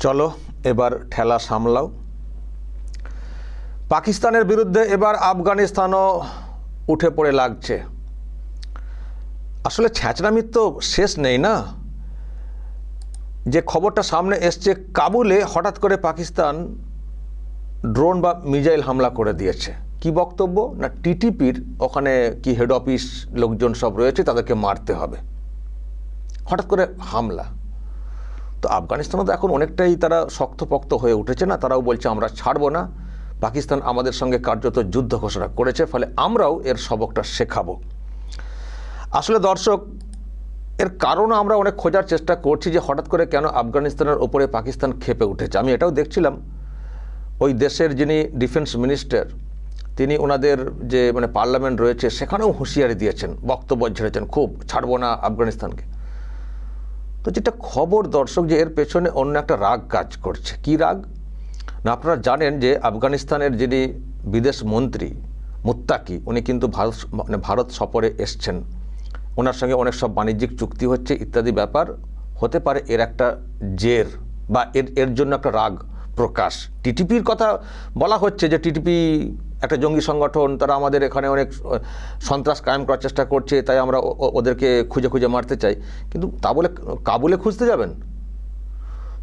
চলো, এবার ঠেলা সামলাও। পাকিস্তানের বিরুদ্ধে এবার আফগানিস্তানও উঠে পড়ে লাগছে। আসলে ছ্যাঁচড়ামির তো শেষ নেই না? যে খবরটা সামনে এসছে, কাবুলে হঠাৎ করে পাকিস্তান ড্রোন বা মিজাইল হামলা করে দিয়েছে। কি বক্তব্য? না টিটিপির ওখানে কি হেড অফিস লোকজন সব রয়েছে, তাদেরকে মারতে হবে। হঠাৎ করে হামলা। তো আফগানিস্তানও তো এখন অনেকটাই তারা শক্তপক্ত হয়ে উঠেছে না, তারাও বলছে আমরা ছাড়বো না। পাকিস্তান আমাদের সঙ্গে কার্যত যুদ্ধ ঘোষণা করেছে, ফলে আমরাও এর সবকটা শেখাবো। আসলে দর্শক, এর কারণও আমরা অনেক খোঁজার চেষ্টা করছি যে হঠাৎ করে কেন আফগানিস্তানের ওপরে পাকিস্তান খেপে উঠেছে। আমি এটাও দেখছিলাম, ওই দেশের যিনি ডিফেন্স মিনিস্টার, তিনি ওনাদের যে মানে পার্লামেন্ট রয়েছে, সেখানেও হুঁশিয়ারি দিয়েছেন, বক্তব্য ঝেড়েছেন, খুব ছাড়বো না আফগানিস্তানকে। তো যেটা খবর দর্শক, যে এর পেছনে অন্য একটা রাগ কাজ করছে। কি রাগ? না, আপনারা জানেন যে আফগানিস্তানের যিনি বিদেশ মন্ত্রী, মুত্তাকি, উনি কিন্তু ভারত মানে ভারত সফরে এসছেন। ওনার সঙ্গে অনেক সব বাণিজ্যিক চুক্তি হচ্ছে, ইত্যাদি ব্যাপার। হতে পারে এর একটা জের বা এর এর জন্য একটা রাগ প্রকাশ। টিটিপির কথা বলা হচ্ছে যে টিটিপি একটা জঙ্গি সংগঠন, তারা আমাদের এখানে অনেক সন্ত্রাস কায়েম করার চেষ্টা করছে, তাই আমরা ওদেরকে খুঁজে খুঁজে মারতে চাই। কিন্তু তা বলে কাবুলে খুঁজতে যাবেন?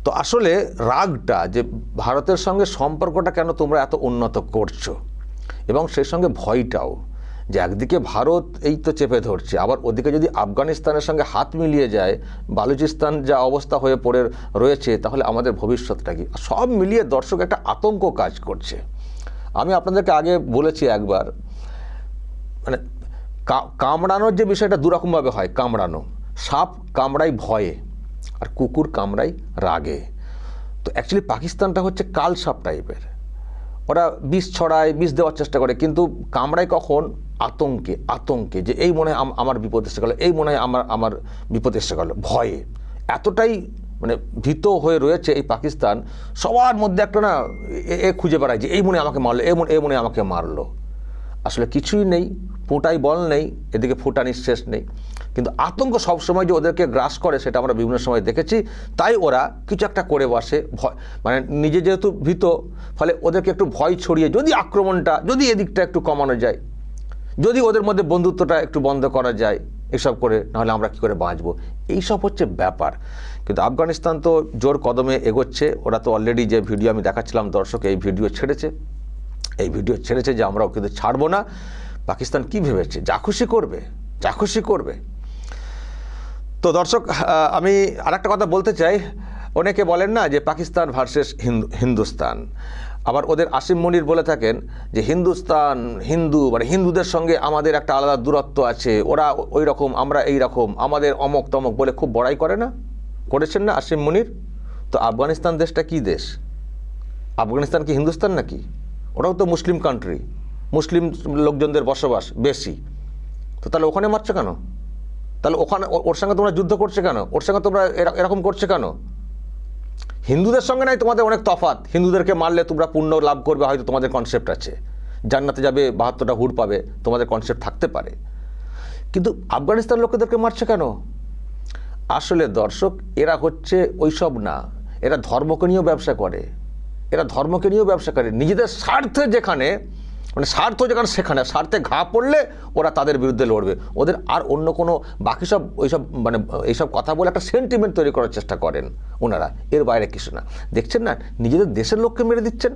তো আসলে রাগটা যে ভারতের সঙ্গে সম্পর্কটা কেন তোমরা এত উন্নত করছ? এবং সেই সঙ্গে ভয়টাও, যে একদিকে ভারত এই তো চেপে ধরছে, আবার ওদিকে যদি আফগানিস্তানের সঙ্গে হাত মিলিয়ে যায়, বালুচিস্তান যা অবস্থা হয়ে পড়ে রয়েছে, তাহলে আমাদের ভবিষ্যৎটা কি? সব মিলিয়ে দর্শক একটা আতঙ্ক কাজ করছে। আমি আপনাদেরকে আগে বলেছি একবার মানে কামড়ানোর যে বিষয়টা দুরকমভাবে হয়, কামড়ানো। সাপ কামড়াই ভয়ে, আর কুকুর কামড়াই রাগে। তো অ্যাকচুয়ালি পাকিস্তানটা হচ্ছে কাল সাপ টাইপের। ওরা বিষ ছড়ায়, বিষ দেওয়ার চেষ্টা করে, কিন্তু কামড়ায় কখন? আতঙ্কে আতঙ্কে, যে এই মনে হয় আমার বিপদ এসে গেল, এই মনে হয় আমার আমার বিপদ এসে গেল, ভয়ে। এতটাই মানে ভীত হয়ে রয়েছে এই পাকিস্তান, সবার মধ্যে একটা না এ- খুঁজে বেড়ায় যে এই মনে আমাকে মারলো, এ মনে এ মনে আমাকে মারলো। আসলে কিছুই নেই, ফোঁটাই বল নেই, এদিকে ফোটানির শেষ নেই। কিন্তু আতঙ্ক সবসময় যে ওদেরকে গ্রাস করে সেটা আমরা বিভিন্ন সময় দেখেছি, তাই ওরা কিছু একটা করে বসে, ভয় মানে নিজে যেহেতু ভীত, ফলে ওদেরকে একটু ভয় ছড়িয়ে, যদি আক্রমণটা, যদি এদিকটা একটু কমানো যায়, যদি ওদের মধ্যে বন্ধুত্বটা একটু বন্ধ করা যায় এসব করে, নাহলে আমরা কী করে বাঁচবো? এইসব হচ্ছে ব্যাপার। কিন্তু আফগানিস্তান তো জোর কদমে এগোচ্ছে। ওরা তো অলরেডি যে ভিডিও আমি দেখাচ্ছিলাম, দর্শক এই ভিডিও ছেড়েছে। এই ভিডিও ছেড়েছে যে আমরাও কিন্তু ছাড়বো না। পাকিস্তান কি ভেবেছে? যা খুশি করবে, যা খুশি করবে। তো দর্শক আমি আরেকটা কথা বলতে চাই। অনেকে বলেন না যে পাকিস্তান ভার্সেস হিন্দু হিন্দুস্তান। আবার ওদের আসিম মনির বলে থাকেন যে হিন্দুস্তান, হিন্দু মানে হিন্দুদের সঙ্গে আমাদের একটা আলাদা দূরত্ব আছে, ওরা ওই রকম, আমরা এই রকম, আমাদের অমক তমক বলে খুব বড়াই করে না? করেছেন না আসিম মনির? তো আফগানিস্তান দেশটা কি দেশ? আফগানিস্তান কি হিন্দুস্তান নাকি? ওরাও তো মুসলিম কান্ট্রি মুসলিম লোকজনদের বসবাস, বেশি। তো তাহলে ওখানে মারছে কেন? তাহলে ওখানে ওর সঙ্গে তোমরা যুদ্ধ করছে কেন? ওর সঙ্গে তোমরা এরা- এরকম করছে কেন? হিন্দুদের সঙ্গে নাই তোমাদের অনেক তফাত হিন্দুদেরকে মারলে তোমরা পুণ্য লাভ করবে, হয়তো তোমাদের কনসেপ্ট আছে। জান্নাতে যাবে, বাহাত্তরটা হুড় পাবে, তোমাদের কনসেপ্ট থাকতে পারে। কিন্তু আফগানিস্তান লোকেদেরকে মারছে কেন? আসলে দর্শক, এরা হচ্ছে ওইসব না। এরা ধর্মকে নিয়েও ব্যবসা করে। এরা ধর্মকে নিয়েও ব্যবসা করে। নিজেদের স্বার্থে যেখানে মানে স্বার্থ যেখানে সেখানে, স্বার্থে ঘা পড়লে ওরা তাদের বিরুদ্ধে লড়বে। ওদের আর অন্য কোনো বাকি সব ওইসব মানে এইসব কথা বলে একটা সেন্টিমেন্ট তৈরি করার চেষ্টা করেন ওনারা। এর বাইরে কিছু না। দেখছেন না? নিজেদের দেশের লোককে মেরে দিচ্ছেন।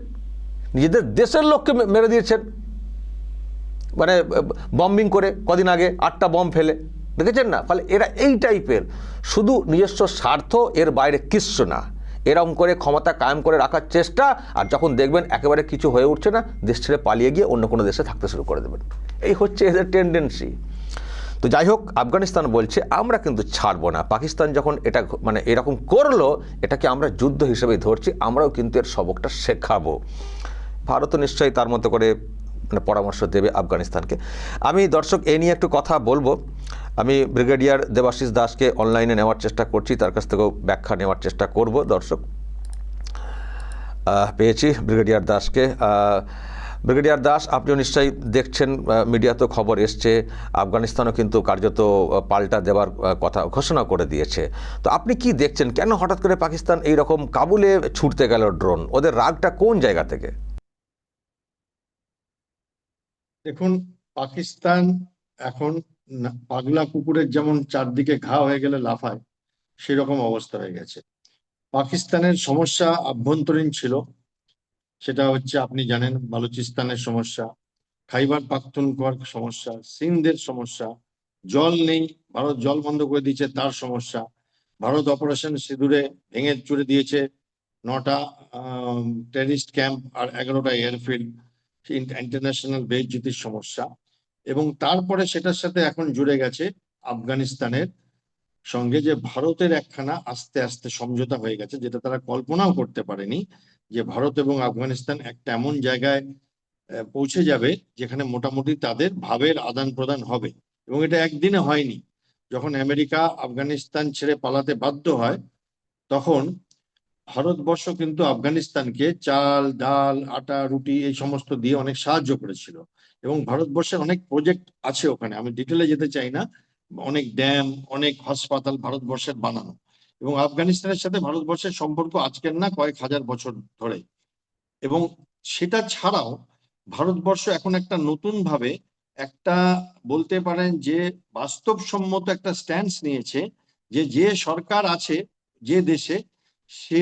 নিজেদের দেশের লোককে মেরে দিয়েছেন। মানে বম্বিং করে কদিন আগে আটটা বম ফেলে। দেখেছেন না? ফলে এরা এই টাইপের শুধু নিজস্ব স্বার্থ, এর বাইরে কিচ্ছু না। এরকম করে ক্ষমতা কায়েম করে রাখার চেষ্টা, আর যখন দেখবেন একেবারে কিছু হয়ে উঠছে না, দেশ ছেড়ে পালিয়ে গিয়ে অন্য কোনো দেশে থাকতে শুরু করে দেবেন। এই হচ্ছে এদের টেন্ডেন্সি তো যাই হোক, আফগানিস্তান বলছে, আমরা কিন্তু ছাড়বো না। পাকিস্তান যখন এটা মানে এরকম করল, এটাকে আমরা যুদ্ধ হিসেবেই ধরছি, আমরাও কিন্তু এর সবকটা শেখাবো। ভারতও নিশ্চয়ই তার মতো করে মানে পরামর্শ দেবে আফগানিস্তানকে। আমি দর্শক এই নিয়ে একটু কথা বলব। আমি ব্রিগেডিয়ার দেবাশিস দাসকে অনলাইনে নেওয়ার চেষ্টা করছি, তার কাছ থেকেও ব্যাখ্যা নেওয়ার চেষ্টা করব। দর্শক পেয়েছি ব্রিগেডিয়ার দাসকে। ব্রিগেডিয়ার দাস, আপনিও নিশ্চয়ই দেখছেন মিডিয়াতে খবর এসছে, আফগানিস্তানও কিন্তু কার্যত পাল্টা দেওয়ার কথা ঘোষণা করে দিয়েছে। তো আপনি কি দেখছেন? কেন হঠাৎ করে পাকিস্তান এই রকম কাবুলে ছুটতে গেল ড্রোন? ওদের রাগটা কোন জায়গা থেকে? দেখুন, পাকিস্তান এখন পাগলা কুকুরের যেমন চারদিকে ঘা হয়ে গেলে লাফায়, সেরকম অবস্থা হয়ে গেছে। পাকিস্তানের সমস্যা আভ্যন্তরীণ ছিল, সেটা হচ্ছে আপনি জানেন বালুচিস্তানের সমস্যা, খাইবার পাখতুনখোয়ার সমস্যা, সিন্ধের সমস্যা, জল নেই, ভারত জল বন্ধ করে দিয়েছে, তার সমস্যা। ভারত অপারেশন সিঁদুরে ভেঙে চুরে দিয়েছে, নটা টেরিস্ট ক্যাম্প আর এগারোটা এয়ারফিল্ড ইন্টারন্যাশনাল বেজ্জতির সমস্যা। এবং তারপরে সেটার সাথে এখন জুড়ে গেছে আফগানিস্তানের সঙ্গে যে ভারতের একখানা আস্তে আস্তে সমঝোতা হয়ে গেছে, যেটা তারা কল্পনাও করতে পারেনি যে ভারত এবং আফগানিস্তান একটা এমন জায়গায় পৌঁছে যাবে যেখানে মোটামুটি তাদের ভাবের আদান প্রদান হবে। এবং এটা একদিনে হয়নি। যখন আমেরিকা আফগানিস্তান ছেড়ে পালাতে বাধ্য হয়, তখন ভারতবর্ষ কিন্তু আফগানিস্তানকে চাল, ডাল, আটা, রুটি এই সমস্ত দিয়ে অনেক সাহায্য করেছিল। এবং ভারতবর্ষের অনেক প্রজেক্ট আছে ওখানে। আমি ডিটেলে যেতে চাই না। অনেক ড্যাম অনেক হাসপাতাল ভারতবর্ষের বানানো। এবং আফগানিস্তানের সাথে ভারতবর্ষের সম্পর্ক আজকের না কয়েক হাজার বছর ধরে। এবং সেটা ছাড়াও ভারতবর্ষ এখন একটা নতুন ভাবে একটা বলতে পারেন যে বাস্তবসম্মত একটা স্ট্যান্স নিয়েছে যে যে সরকার আছে যে দেশে সে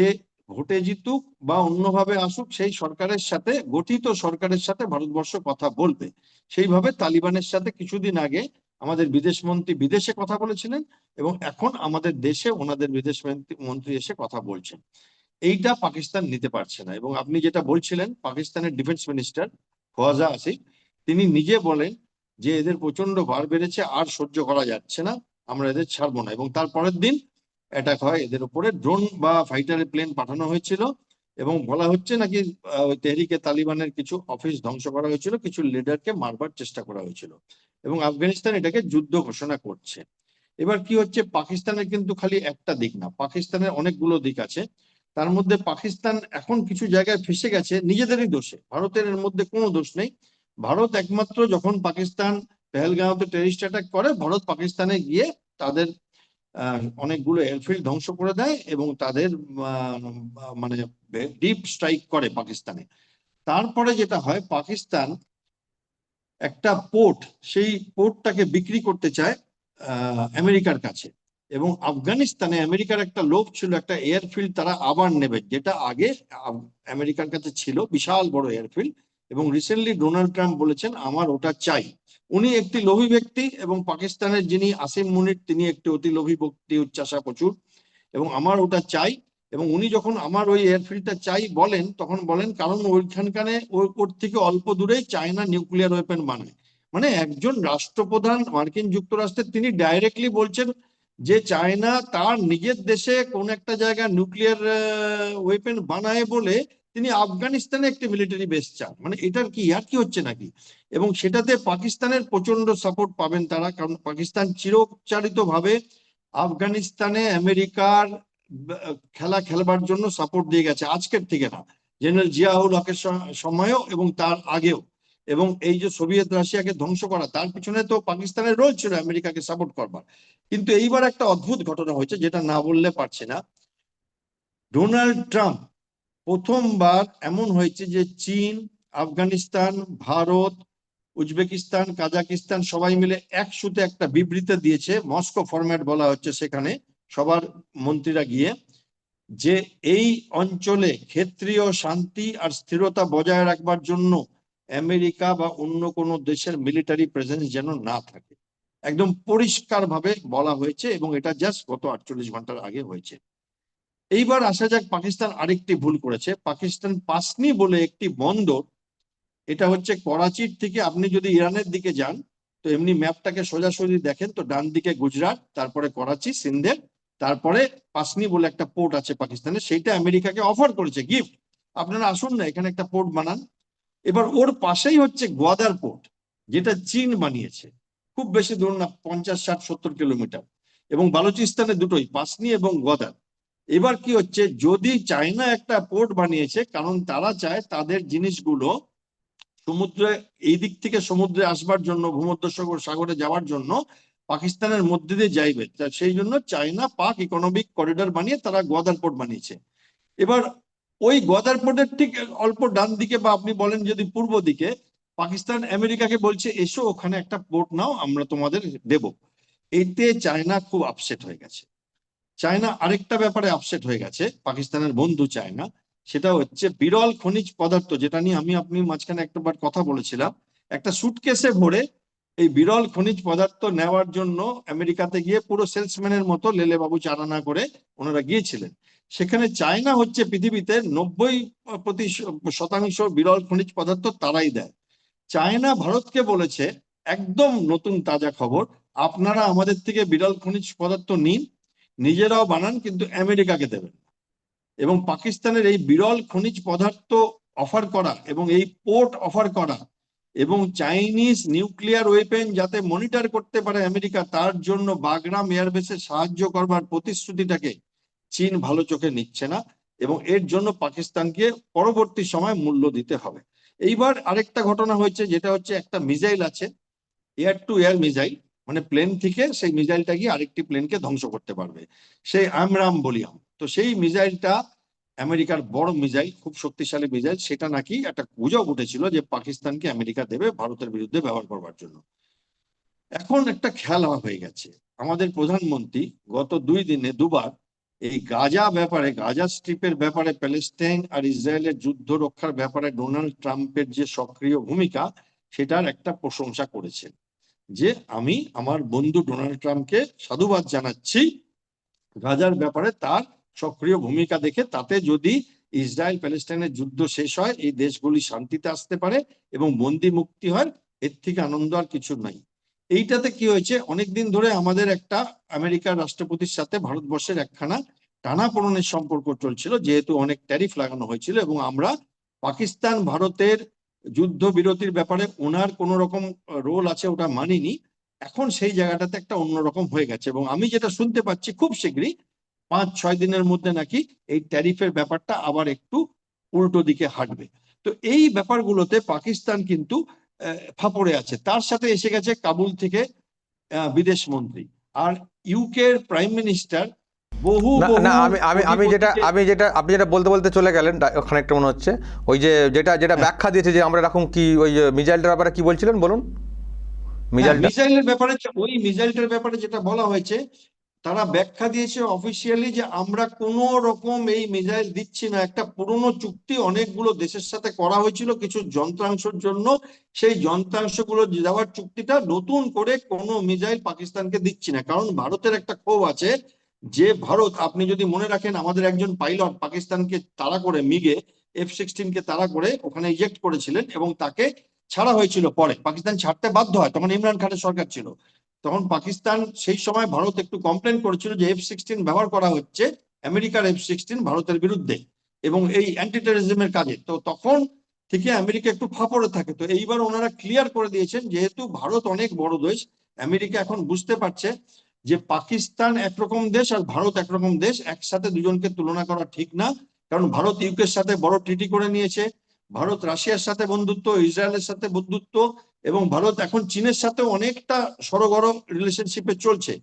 ভোটে জিতুক বা অন্যভাবে আসুক, সেই সরকারের সাথে, গঠিত সরকারের সাথে ভারতবর্ষ কথা বলবে। সেইভাবে তালিবানের সাথে কিছুদিন আগে আমাদের বিদেশ মন্ত্রী বিদেশে কথা বলেছিলেন এবং এখন আমাদের দেশে ওনাদের বিদেশ মন্ত্রী- এসে কথা বলছেন। এইটা পাকিস্তান নিতে পারছে না এবং আপনি যেটা বলছিলেন, পাকিস্তানের ডিফেন্স মিনিস্টার ফওয়াজা আসিফ, তিনি নিজে বলেন যে এদের প্রচণ্ড ভার বেড়েছে, আর সহ্য করা যাচ্ছে না, আমরা এদের ছাড়বো না। এবং তার পরের দিন অ্যাটাক হয়, এদের উপরে ড্রোন বা ফাইটার প্লেন পাঠানো হয়েছিল এবং বলা হচ্ছে নাকি ওই তেহরিকে, তালিবানের কিছু অফিস ধ্বংস করা হয়েছিল, কিছু লিডারকে মারবার চেষ্টা করা হয়েছিল এবং আফগানিস্তান এটাকে যুদ্ধ ঘোষণা করছে। এবার কি হচ্ছে, পাকিস্তানের কিন্তু খালি একটা দিক না, পাকিস্তানের অনেকগুলো দিক আছে। তার মধ্যে পাকিস্তান এখন কিছু জায়গায় ফেসে গেছে, নিজেদেরই দোষে, ভারতের এর মধ্যে কোনো দোষ নেই। ভারত একমাত্র যখন পাকিস্তান পেহেলগাঁওতে টেরিস্ট অ্যাটাক করে, ভারত পাকিস্তানে গিয়ে তাদের অনেকগুলো এয়ারফিল্ড ধ্বংস করে দেয় এবং তাদের মানে ডিপ স্ট্রাইক করে পাকিস্তানে। তারপরে যেটা হয়, পাকিস্তান একটা পোর্ট সেই পোর্টটাকে বিক্রি করতে চায় আমেরিকার কাছে। এবং আফগানিস্তানে আমেরিকার একটা লোভ ছিল, একটা এয়ারফিল্ড তারা আবার নেবে, যেটা আগে আমেরিকার কাছে ছিল, বিশাল বড় এয়ারফিল্ড এবং রিসেন্টলি ডোনাল্ড ট্রাম্প বলেছেন, আমার ওটা চাই। উনি একটি লোভী ব্যক্তি এবং পাকিস্তানের যিনি আসিম মুনির, তিনি একটি অতি লোভী ব্যক্তি উচ্চাসা প্রচুর। এবং আমার ওটা চাই। এবং উনি যখন আমার ওই এয়ারফিল্ডটা চাই বলেন, তখন বলেন, কারণ ওইখানকানে ওর থেকে অল্প দূরেই চায়না নিউক্লিয়ার ওয়েপেন বানায়। মানে একজন রাষ্ট্রপ্রধান মার্কিন যুক্তরাষ্ট্রের তিনি ডাইরেক্টলি বলছেন যে চায়না তার নিজের দেশে কোন একটা জায়গায় নিউক্লিয়ার ওয়েপেন বানায় বলে তিনি আফগানিস্তানে একটি মিলিটারি বেস চান। মানে এটার কি, আর কি হচ্ছে নাকি? এবং সেটাতে পাকিস্তানের প্রচণ্ড সাপোর্ট পাবেন তারা, কারণ পাকিস্তান চিরোচ্চারিত ভাবে আফগানিস্তানে আমেরিকার খেলা খেলবার জন্য সাপোর্ট দিয়ে গেছে, আজকের থেকে না। জেনারেল জিয়াউল হকের সময়ও এবং তার আগেও। এবং এই যে সোভিয়েত রাশিয়াকে ধ্বংস করা, তার পিছনে তো পাকিস্তানের রোল ছিল আমেরিকাকে সাপোর্ট করবার। কিন্তু এইবার একটা অদ্ভুত ঘটনা হয়েছে, যেটা না বললে পারছি না। ডোনাল্ড ট্রাম্প প্রথমবার এমন হয়েছে যে চীন, আফগানিস্তান, ভারত উজবেকিস্তান, কাজাকিস্তান, সবাই মিলে একসুতে একটা বিবৃতি দিয়েছে। মস্কো ফরম্যাট বলা হচ্ছে সেখানে। সবার মন্ত্রীরা গিয়ে যে এই অঞ্চলে ক্ষেত্রীয় শান্তি আর স্থিরতা বজায় রাখবার জন্য আমেরিকা বা অন্য কোনো দেশের মিলিটারি প্রেজেন্স যেন না থাকে। একদম পরিষ্কার ভাবে বলা হয়েছে এবং এটা জাস্ট গত আটচল্লিশ ঘণ্টার আগে হয়েছে। এইবার আসা যাক, পাকিস্তান আরেকটি ভুল করেছে। পাকিস্তান পাসনি বলে একটি বন্দর এটা হচ্ছে করাচির থেকে আপনি যদি ইরানের দিকে যান, তো এমনি ম্যাপটাকে সোজাসুজি দেখেন, তো ডান দিকে গুজরাট, তারপরে করাচি, সিন্ধের, তারপরে পাসনি বলে একটা পোর্ট আছে পাকিস্তানে সেইটা আমেরিকাকে অফার করেছে, গিফট। আপনারা আসুন না, এখানে একটা পোর্ট বানান। এবার ওর পাশেই হচ্ছে গোয়াদার পোর্ট, যেটা চীন বানিয়েছে। খুব বেশি দূর না, পঞ্চাশ, ষাট, সত্তর কিলোমিটার। এবং বালুচিস্তানে দুটোই, পাসনি এবং গোয়াদার। এবার কি হচ্ছে, যদি চায়না একটা পোর্ট বানিয়েছে, কারণ তারা চায় তাদের জিনিসগুলো সমুদ্রে, এই দিক থেকে সমুদ্রে আসবার জন্য, ভূমধ্যসাগর, সাগরে যাওয়ার জন্য পাকিস্তানের মধ্যে দিয়ে যাইবে। সেই জন্য চায়না পাক ইকোনমিক করিডোর বানিয়ে তারা গোয়াদার পোর্ট বানিয়েছে। এবার ওই গোয়াদার পোর্টের ঠিক অল্প ডান দিকে বা আপনি বলেন যদি পূর্ব দিকে, পাকিস্তান আমেরিকাকে বলছে, এসো ওখানে একটা পোর্ট নাও, আমরা তোমাদের দেব। এতে চায়না খুব আপসেট হয়ে গেছে। চায়না আরেকটা ব্যাপারে আপসেট হয়ে গেছে, পাকিস্তানের বন্ধু চায়না। সেটা হচ্ছে বিরল খনিজ পদার্থ, যেটা নিয়ে আমি আপনি মাঝখানে একটাবার কথা বলেছিলাম। একটা সুটকেসে ভরে এই বিরল খনিজ পদার্থ নেওয়ার জন্য আমেরিকাতে গিয়ে পুরো সেলসম্যানের মতো লেলে বাবু চারানা করে ওনারা গিয়েছিলেন। সেখানে চায়না হচ্ছে পৃথিবীতে নব্বই প্রতি শতাংশ বিরল খনিজ পদার্থ তারাই দেয়। চায়না ভারতকে বলেছে, একদম নতুন তাজা খবর, আপনারা আমাদের থেকে বিরল খনিজ পদার্থ নিন, নিজেরাও বানান, কিন্তু আমেরিকাকে দেবেন। এবং পাকিস্তানের এই বিরল খনিজ পদার্থ অফার করা এবং এই পোর্ট অফার করা এবং চাইনিজ নিউক্লিয়ার ওয়েপেন যাতে মনিটর করতে পারে আমেরিকা, তার জন্য বাগরাম এয়ারবেসে সাহায্য করবার প্রতিশ্রুতিটাকে চীন ভালো চোখে নিচ্ছে না এবং এর জন্য পাকিস্তানকে পরবর্তী সময় মূল্য দিতে হবে। এইবার আরেকটা ঘটনা হয়েছে, যেটা হচ্ছে একটা মিসাইল আছে, এয়ার টু এয়ার মিসাইল মানে প্লেন থেকে সেই মিসাইলটা গিয়ে আরেকটি প্লেনকে ধ্বংস করতে পারবে। সেই আমরাম বলিয়াম। তো সেই মিসাইলটা আমেরিকার বড় মিসাইল, খুব শক্তিশালী মিসাইল, সেটা নাকি একটা গুজব উঠেছিল যে পাকিস্তানকে আমেরিকা দেবে ভারতের বিরুদ্ধে ব্যবহার করবার জন্য। এখন একটা খেলা হয়ে গেছে। আমাদের প্রধানমন্ত্রী গত দুই দিনে, দুবার এই গাজা ব্যাপারে, গাজা স্ট্রিপের ব্যাপারে, প্যালেস্টাইন আর ইসরায়েলের যুদ্ধ রক্ষার ব্যাপারে ডোনাল্ড ট্রাম্পের যে সক্রিয় ভূমিকা, সেটার একটা প্রশংসা করেছেন যে আমি, আমার বন্ধু ডোনাল্ড ট্রাম্পকে সাধুবাদ জানাচ্ছি গাজার ব্যাপারে তার সক্রিয় ভূমিকা দেখে তাতে যদি ইসরায়েল প্যালেস্টাইনের যুদ্ধ শেষ হয়, এই দেশগুলি শান্তিতে আসতে পারে এবং বন্দি মুক্তি হয়, এর থেকে আনন্দ আর কিছু নাই। এইটাতে কি হয়েছে? অনেকদিন ধরে আমাদের একটা আমেরিকার রাষ্ট্রপতির সাথে ভারতবর্ষের একখানা টানাপোড়েনের সম্পর্ক চলছিল, যেহেতু অনেক ট্যারিফ লাগানো হয়েছিল এবং আমরা পাকিস্তান, ভারতের যুদ্ধ বিরতির ব্যাপারে ওনার কোন রকম রোল আছে ওটা মানিনি। এখন সেই জায়গাটাতে একটা অন্যরকম হয়ে গেছে এবং আমি যেটা শুনতে পাচ্ছি খুব শীঘ্রই পাঁচ ছয় দিনের মধ্যে নাকি এই ট্যারিফের ব্যাপারটা আবার একটু উল্টো দিকে হাঁটবে। তো এই ব্যাপারগুলোতে পাকিস্তান কিন্তু ফাপড়ে আছে। তার সাথে এসে গেছে কাবুল থেকে বিদেশ মন্ত্রী। আর ইউকের প্রাইম মিনিস্টার বহু না আমি আমি আমি যেটা আমি যেটা আপনি যেটা বলতে বলতে চলে গেলেন ওখানে একটা মনে হচ্ছে ওই যে যেটা যেটা হ্যাঁ। ব্যাখ্যা দিয়েছে যে আমরা এরকম কি ওই যে মিজাইলটার ব্যাপারে কি বলছিলেন বলুন? হ্যাঁ, মিজাইলটা মিসাইলের ব্যাপারে ওই মিসাইলটার ব্যাপারে যেটা বলা হয়েছে তারা ব্যাখ্যা দিয়েছে অফিসিয়ালি যে আমরা কোনো রকম এই মিসাইল দিচ্ছি না। একটা পুরনো চুক্তি অনেকগুলো দেশের সাথে করা হয়েছিল কিছু যন্ত্রাংশের জন্য। সেই যন্ত্রাংশগুলো দেওয়ার চুক্তিটা নতুন করে কোনো মিসাইল পাকিস্তানকে দিচ্ছি না। কারণ ভারতের একটা ক্ষোভ আছে যে ভারত, আপনি যদি মনে রাখেন, আমাদের একজন পাইলট পাকিস্তানকে তাড়া করে, মিগে এফ সিক্সটিন কে তাড়া করে ওখানে ইজেক্ট করেছিলেন এবং তাকে ছাড়া হয়েছিল পরে। পাকিস্তান ছাড়তে বাধ্য হয়, তখন ইমরান খানের সরকার ছিল। তখন পাকিস্তান সেই সময় ভারত একটু কমপ্লেন করেছিল যে এফ সিক্সটিন ব্যবহার করা হচ্ছে, আমেরিকার এফ সিক্সটিন ভারতের বিরুদ্ধে এবং এই অ্যান্টি টেরোরিজমের কাজে। তো তখন থেকে আমেরিকা একটু ফাঁপড়ে থাকে। তো এইবার ওনারা ক্লিয়ার করে দিয়েছেন, যেহেতু ভারত অনেক বড় দেশ, আমেরিকা এখন বুঝতে পারছে যে পাকিস্তান একরকম দেশ আর ভারত একরকম দেশ, একসাথে দুজনকে তুলনা করা ঠিক না। কারণ ভারত ইউকের সাথে বড় ট্রিটি করে নিয়েছে, ভারত রাশিয়ার সাথে বন্ধুত্ব, ইসরায়েলের সাথে বন্ধুত্ব এবং ভারত এখন চীনের সাথে অনেকটা সরগরম রিলেশনশিপে চলছে।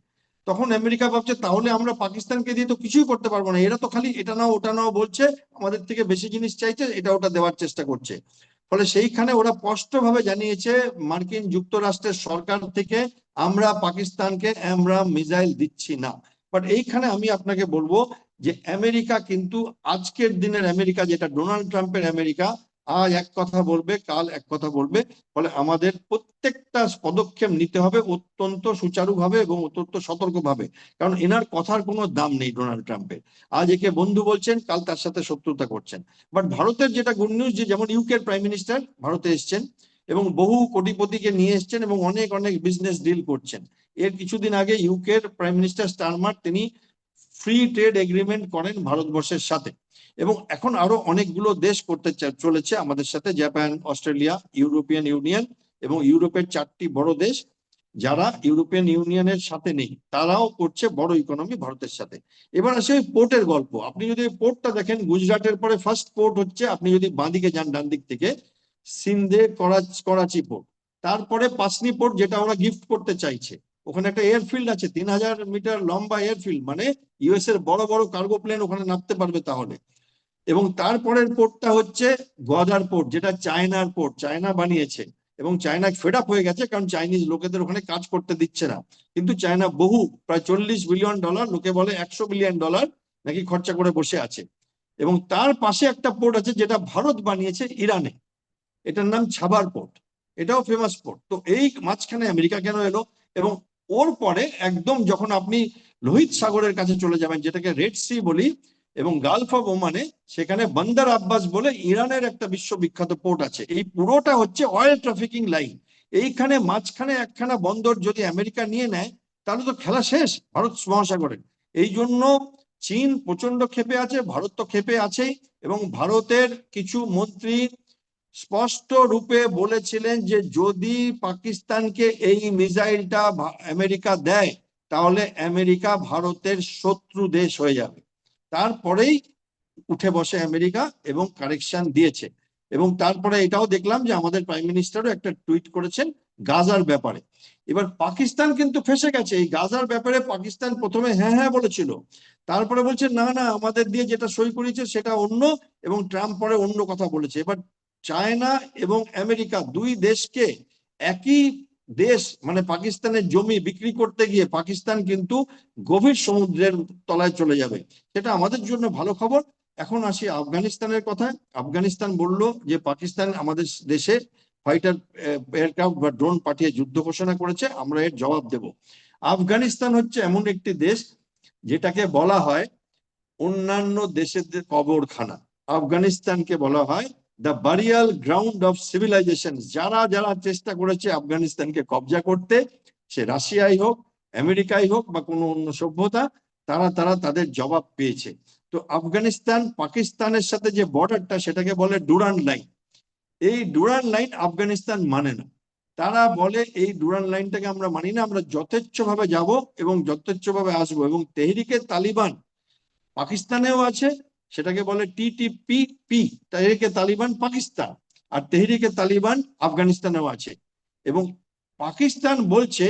তখন আমেরিকা ভাবছে, তাহলে আমরা পাকিস্তানকে দিয়ে তো কিছুই করতে পারব না। এরা তো খালি এটা নাও, ওটা নাও বলছে, আমাদের থেকে বেশি জিনিস চাইছে, এটা ওটা দেওয়ার চেষ্টা করছে। ফলে সেইখানে ওরা স্পষ্টভাবে জানিয়েছে, মার্কিন যুক্তরাষ্ট্রের সরকার থেকে আমরা পাকিস্তানকে আমরা মিসাইল দিচ্ছি না। বাট এইখানে আমি আপনাকে বলব যে, আমেরিকা কিন্তু আজকের দিনের আমেরিকা, যেটা ডোনাল্ড ট্রাম্পের আমেরিকা আজ এক কথা বলবে, কাল এক কথা বলবে। ফলে আমাদের প্রত্যেকটা পদক্ষেপ নিতে হবে অত্যন্ত সুচারুভাবে এবং অত্যন্ত সতর্কভাবে। কারণ এনার কথার কোনো দাম নেই ডোনাল্ড ট্রাম্পের। আজ একে বন্ধু বলছেন, কাল তার সাথে শত্রুতা করছেন। বাট ভারতের যেটা গুড নিউজ যে যেমন ইউকের প্রাইম মিনিস্টার ভারতে এসছেন এবং বহু কোটিপতিকে নিয়ে এসছেন এবং অনেক অনেক বিজনেস ডিল করছেন। এর কিছুদিন আগে ইউকের প্রাইম মিনিস্টার স্টারমার, তিনি ফ্রি ট্রেড এগ্রিমেন্ট করেন ভারতবর্ষের সাথে। এবং এখন আরও অনেকগুলো দেশ করতে চলেছে আমাদের সাথে, জাপান, অস্ট্রেলিয়া, ইউরোপিয়ান ইউনিয়ন এবং ইউরোপের চারটি বড় দেশ। যারা ইউরোপিয়ান ইউনিয়নের সাথে নেই, তারাও করছে বড় ইকোনমি ভারতের সাথে। এবার আসে ওই পোর্টের গল্প। আপনি যদি পোর্টটা দেখেন, গুজরাটের পরে ফার্স্ট পোর্ট হচ্ছে, আপনি যদি বাঁদিকে যান ডান দিক থেকে, সিন্ধে করাচি পোর্ট তারপরে পাসনি পোর্ট যেটা ওরা গিফট করতে চাইছে। ওখানে একটা এয়ারফিল্ড আছে, তিন হাজার মিটার লম্বা এয়ারফিল্ড মানে ইউএস এর বড় বড় কার্গো প্লেন ওখানে নামতে পারবে তাহলে। এবং তারপরের পোর্টটা হচ্ছে গোয়াদার পোর্ট যেটা চায়নার পোর্ট চায়না বানিয়েছে। এবং চায়না ফেড আপ হয়ে গেছে, কারণ চাইনিজ লোকেদের ওখানে কাজ করতে দিচ্ছে না। কিন্তু চায়না বহু, প্রায় চল্লিশ বিলিয়ন ডলার লোকে বলে একশো বিলিয়ন ডলার নাকি খরচা করে বসে আছে। এবং তার পাশে একটা পোর্ট আছে, যেটা ভারত বানিয়েছে ইরানে। এটার নাম ছাবার পোর্ট এটাও ফেমাস পোর্ট তো এই মাঝখানে আমেরিকা কেন এলো? এবং ওর পরে একদম যখন আপনি লোহিত সাগরের কাছে চলে যাবেন, যেটাকে রেড সি বলি, এবং গালফ অফ ওমানে সেখানে বন্দর আব্বাস বলে ইরানের একটা বিশ্ববিখ্যাত পোর্ট আছে। এই পুরোটা হচ্ছে অয়েল ট্রাফিকিং লাইন এইখানে মাঝখানে একখানা বন্দর যদি আমেরিকা নিয়ে নেয়, তাহলে তো খেলা শেষ, ভারত মহাসাগরে। এই জন্য চীন প্রচণ্ড ক্ষেপে আছে, ভারত তো ক্ষেপে আছেই, এবং ভারতের কিছু মন্ত্রী স্পষ্ট রূপে বলেছিলেন যে যদি পাকিস্তানকে এই মিসাইলটা আমেরিকা দেয়, তাহলে আমেরিকা ভারতের শত্রু দেশ হয়ে যাবে। তারপরেই উঠে বসে আমেরিকা এবং কারেকশন দিয়েছে। এবং তারপরে এটাও দেখলাম যে আমাদের প্রাইম মিনিস্টারও একটা টুইট করেছেন গাজার ব্যাপারে। এবার পাকিস্তান কিন্তু ফেসে গেছে। এই গাজার ব্যাপারে পাকিস্তান প্রথমে হ্যাঁ হ্যাঁ বলেছিল। তারপরে বলছে, না না, আমাদের দিয়ে যেটা সই করেছে সেটা অন্য এবং ট্রাম্প পরে অন্য কথা বলেছে। এবার চায়না এবং আমেরিকা দুই দেশকে একই দেশ মানে পাকিস্তানের জমি বিক্রি করতে গিয়ে পাকিস্তান কিন্তু গভীর সমুদ্রের তলায় চলে যাবে। সেটা আমাদের জন্য ভালো খবর। এখন আসি আফগানিস্তানের কথায়। আফগানিস্তান বলল যে পাকিস্তান আমাদের দেশে ফাইটার এয়ারক্রাফট বা ড্রোন পাঠিয়ে যুদ্ধ ঘোষণা করেছে, আমরা এর জবাব দেব। আফগানিস্তান হচ্ছে এমন একটি দেশ যেটাকে বলা হয় অন্যান্য দেশের কবরখানা। আফগানিস্তানকে বলা হয় the burial ground of civilisation যারা যারা চেষ্টা করেছে আফগানিস্তানকে কবজা করতে, সে রাশিয়াই হোক, আমেরিকাই হোক বা কোনো অন্য সভ্যতা, তারা তারা তাদের জবাব পেয়েছে। তো আফগানিস্তান পাকিস্তানের সাথে যে বর্ডারটা সেটাকে বলে ডুরান লাইন এই ডুরান লাইন আফগানিস্তান মানে না। তারা বলে এই ডুরান লাইনটাকে আমরা মানি না, আমরা যথেচ্ছভাবে যাব এবং যথেচ্ছভাবে আসব এবং তেহরিকে তালিবান পাকিস্তানেও আছে সেটাকে বলে টিটিপি পি তেহরিকে তালিবান, পাকিস্তান। আর তেহরিকে তালিবান, আফগানিস্তানেও আছে। এবং পাকিস্তান বলছে,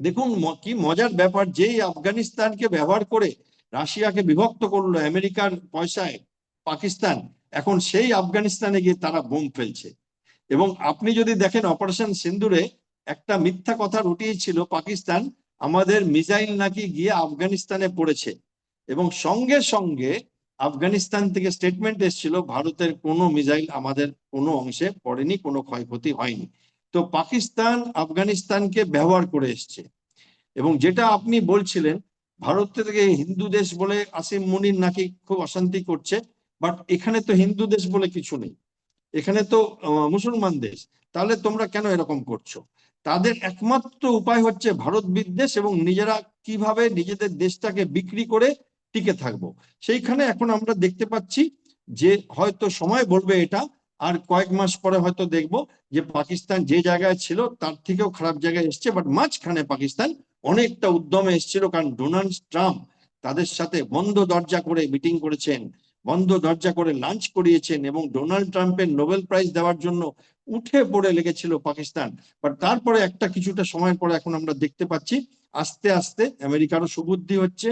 দেখুন কি মজার ব্যাপার যেই আফগানিস্তানকে ব্যবহার করে রাশিয়াকে বিভক্ত করল আমেরিকার পয়সায় পাকিস্তান, এখন সেই আফগানিস্তানে গিয়ে তারা বোম ফেলছে। এবং আপনি যদি দেখেন অপারেশন সিন্দুরে একটা মিথ্যা কথা রটিয়েছিল পাকিস্তান, আমাদের মিসাইল নাকি গিয়ে আফগানিস্তানে পড়েছে। এবং সঙ্গে সঙ্গে আফগানিস্তান থেকে স্টেটমেন্ট এসেছিল, ভারতের কোনো মিসাইল আমাদের কোনো অংশে পড়েনি, কোনো ক্ষয়ক্ষতি হয়নি। তো পাকিস্তান আফগানিস্তানকে ব্যবহার করে এসছে। এবং যেটা আপনি বলছিলেন, ভারত থেকে হিন্দু দেশ বলে আসিম মুনির নাকি খুব অশান্তি করছে বাট এখানে তো হিন্দু দেশ বলে কিছু নেই। এখানে তো মুসলমান দেশ। তাহলে তোমরা কেন এরকম করছ? তাদের একমাত্র উপায় হচ্ছে ভারত বিদ্বেষ এবং নিজেরা কীভাবে নিজেদের দেশটাকে বিক্রি করে টিকে থাকব। সেইখানে এখন আমরা দেখতে পাচ্ছি যে হয়তো সময় বলবে এটা, আর কয়েক মাস পরে হয়তো দেখব যে পাকিস্তান যে জায়গায় ছিল তার থেকেও খারাপ জায়গায় এসছে বাট মাঝখানে পাকিস্তান অনেকটা উদ্যমে এসেছিল, কারণ ডোনাল্ড ট্রাম্প তাদের সাথে বন্ধ দরজা করে মিটিং করেছেন, বন্ধ দরজা করে লাঞ্চ করিয়েছেন এবং ডোনাল্ড ট্রাম্পের নোবেল প্রাইজ দেওয়ার জন্য উঠে পড়ে লেগেছিল পাকিস্তান। বাট তারপরে একটা কিছুটা সময় পরে এখন আমরা দেখতে পাচ্ছি, আস্তে আস্তে আমেরিকারও সুবুদ্ধি হচ্ছে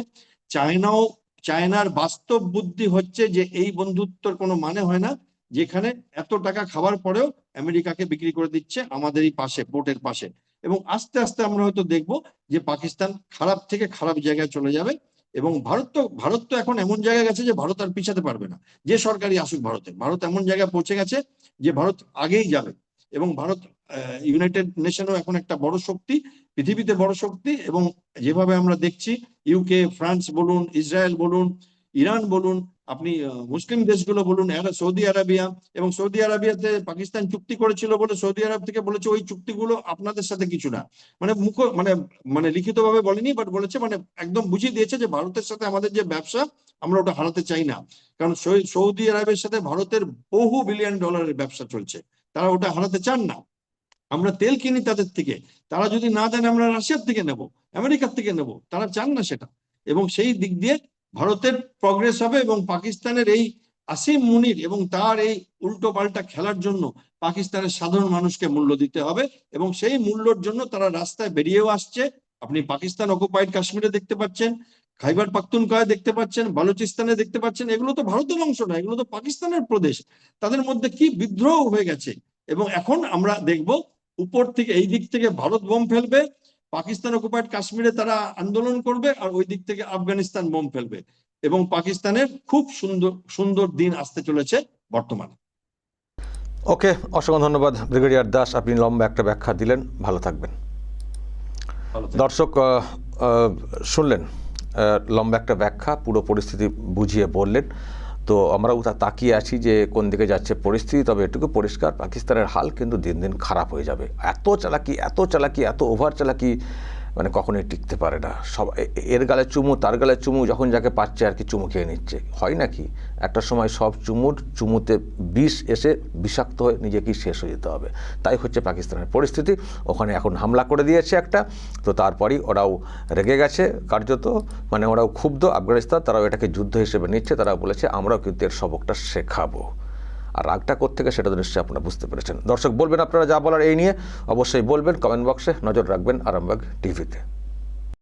চায়নাও, চায়নার বাস্তব বুদ্ধি হচ্ছে যে এই বন্ধুত্বর কোনো মানে হয় না, যেখানে এত টাকা খাবার পরেও আমেরিকাকে বিক্রি করে দিচ্ছে আমাদেরই পাশে পোর্টের পাশে। এবং আস্তে আস্তে আমরা হয়তো দেখব যে পাকিস্তান খারাপ থেকে খারাপ জায়গায় চলে যাবে এবং ভারত তো ভারত তো এখন এমন জায়গায় গেছে যে ভারত আর পিছাতে পারবে না। যে সরকারই আসুক ভারতে, ভারত এমন জায়গায় পৌঁছে গেছে যে ভারত আগেই যাবে এবং ভারত ইউনাইটেড নেশনও এখন একটা বড় শক্তি, পৃথিবীতে বড় শক্তি এবং যেভাবে আমরা দেখছি ইউকে ফ্রান্স বলুন ইসরায়েল বলুন ইরান বলুন, আপনি মুসলিম দেশগুলো বলুন সৌদি আরাবিয়া এবং সৌদি আরাবিয়াতে পাকিস্তান চুক্তি করেছিল বলে সৌদি আরব থেকে বলেছে, ওই চুক্তিগুলো আপনাদের সাথে কিছু না। মানে মুখ মানে মানে লিখিতভাবে বলেনি বাট বলেছে মানে একদম বুঝিয়ে দিয়েছে যে ভারতের সাথে আমাদের যে ব্যবসা, আমরা ওটা হারাতে চাই না। কারণ সৌদি আরবের সাথে ভারতের বহু বিলিয়ন ডলারের ব্যবসা চলছে। তারা ওটা হারাতে চান না। আমরা তেল কিনি তাদের থেকে। তারা যদি না দেন, আমরা রাশিয়ার থেকে নেব, আমেরিকার থেকে নেব। তারা চান না সেটা। এবং সেই দিক দিয়ে ভারতের প্রগ্রেস হবে এবং পাকিস্তানের এই আসিম মুনির এবং তার এই উল্টো পাল্টা খেলার জন্য পাকিস্তানের সাধারণ মানুষকে মূল্য দিতে হবে এবং সেই মূল্যর জন্য তারা রাস্তায় বেরিয়েও আসছে। আপনি পাকিস্তান অকুপাইড কাশ্মীরে দেখতে পাচ্ছেন, খাইবার পাখতুনখোয়ায় দেখতে পাচ্ছেন, বালুচিস্তানে দেখতে পাচ্ছেন। এগুলো তো ভারতের অংশ না, এগুলো তো পাকিস্তানের প্রদেশ। তাদের মধ্যে কি বিদ্রোহ হয়ে গেছে? এবং এখন আমরা দেখব উপর থেকে এই দিক থেকে ভারত বোম ফেলবে পাকিস্তান অকুপাইড কাশ্মীরে তারা আন্দোলন করবে আর ওই দিক থেকে আফগানিস্তান বোম ফেলবে। এবং পাকিস্তানের খুব সুন্দর সুন্দর দিন আসতে চলেছে বর্তমানে। ওকে অসংখ্য ধন্যবাদ ব্রিগেডিয়ার দাস। আপনি লম্বা একটা ব্যাখ্যা দিলেন। ভালো থাকবেন। দর্শক শুনলেন আহ, লম্বা একটা ব্যাখ্যা পুরো পরিস্থিতি বুঝিয়ে বললেন। তো আমরা তাকিয়ে আছি যে কোন দিকে যাচ্ছে পরিস্থিতি, তবে এটুকু পরিষ্কার, পাকিস্তানের হাল কিন্তু দিন দিন খারাপ হয়ে যাবে। এত চালাকি এত চালাকি, এত ওভার চালাকি মানে কখনোই টিকতে পারে না। সব এর গালে চুমু, তার গালে চুমু, যখন যাকে পাচ্ছে আর কি চুমু খেয়ে নিচ্ছে। হয় নাকি একটা সময় সব চুমুর, চুমুতে বিষ এসে বিষাক্ত হয়ে নিজেকেই শেষ হয়ে যেতে হবে। তাই হচ্ছে পাকিস্তানের পরিস্থিতি। ওখানে এখন হামলা করে দিয়েছে একটা। তো তারপরই ওরাও রেগে গেছে কার্যত। মানে ওরাও ক্ষুব্ধ আফগানিস্তান। তারাও এটাকে যুদ্ধ হিসেবে নিচ্ছে। তারা বলেছে, আমরাও কিন্তু এর সবকটা শেখাবো। আর রাগটা কোথেকে সেটা তো নিশ্চয়ই আপনারা বুঝতে পেরেছেন। দর্শক, বলবেন আপনারা যা বলার এই নিয়ে, অবশ্যই বলবেন কমেন্ট বক্সে নজর রাখবেন আরামবাগ টিভিতে।